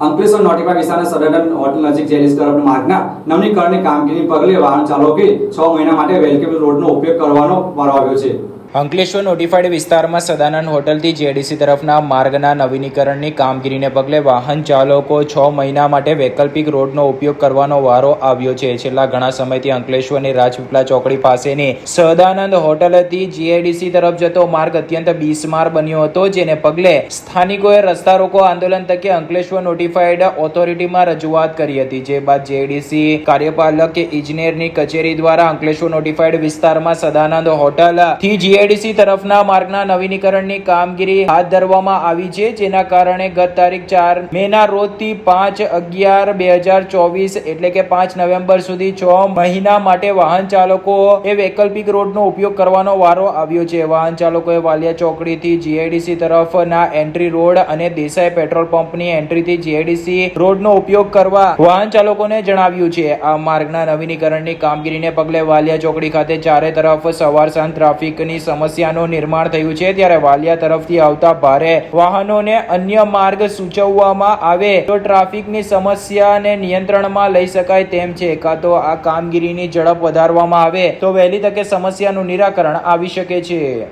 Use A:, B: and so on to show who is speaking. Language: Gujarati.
A: અંકલેશ્વર નોટિફાઈ વિસ્તારના સદન હોટલ નજીક જેલીસ તરફ માર્ગના નવીનીકરણની કામગીરી પગલે વાહન ચાલકે છ મહિના માટે વેલકેમ રોડનો ઉપયોગ કરવાનો વારો આવ્યો છે.
B: અંકલેશ્વર નોટિફાઈડ વિસ્તારમાં સદાનંદ હોટલથી જેડીસી તરફના માર્ગના નવીનીકરણની કામગીરીને પગલે વાહન ચાલકો છ મહિના માટે વૈકલ્પિક રોડનો ઉપયોગ કરવાનો વારો આવ્યો છે. છેલ્લા ઘણા સમયથી અંકલેશ્વરની રાજપીપળા ચોકડી પાસેની સદાનંદ હોટલથી જીઆઈડીસી તરફ જતો માર્ગ અત્યંત બિસ્માર બન્યો હતો, જેને પગલે સ્થાનિકોએ રસ્તા રોકો આંદોલન તકે અંકલેશ્વર નોટિફાઈડ ઓથોરિટીમાં રજૂઆત કરી હતી. જે બાદ જેડીસી કાર્યપાલક ઇજનેરની કચેરી દ્વારા અંકલેશ્વર નોટિફાઈડ વિસ્તારમાં સદાનંદ હોટલથી જીઆઈડીસી તરફના માર્ગના નવીનીકરણની કામગીરી હાથ ધરવામાં આવી છે, જેના કારણે ગત તારીખ ચાર મે ના રોજથી પાંચ અગિયાર બે હજાર ચોવીસ એટલે કે પાંચ નવેમ્બર સુધી છ મહિના માટે વાહન ચાલકો એ વૈકલ્પિક રોડનો ઉપયોગ કરવાનો વારો આવ્યો છે. વાહન ચાલકોએ વાલિયા ચોકડીથી જીઆઈડીસી તરફના એન્ટ્રી રોડ અને દેસાઈ પેટ્રોલ પંપની એન્ટ્રીથી જીઆઈડીસી રોડનો ઉપયોગ કરવા વાહન ચાલકોને જણાવ્યું છે. આ માર્ગના નવીનીકરણની કામગીરીને પગલે વાલિયા ચોકડી ખાતે ચારે તરફ સવાર સાંજ ટ્રાફિકની સમસ્યાનું નિર્માણ થયું છે. ત્યારે વાલિયા તરફથી આવતા ભારે વાહનોને અન્ય માર્ગ સૂચવવામાં આવે તો ટ્રાફિકની સમસ્યાને નિયંત્રણમાં લઈ શકાય તેમ છે. કાં તો આ કામગીરીની ઝડપ વધારવામાં આવે તો વહેલી તકે સમસ્યાનું નિરાકરણ આવી શકે છે.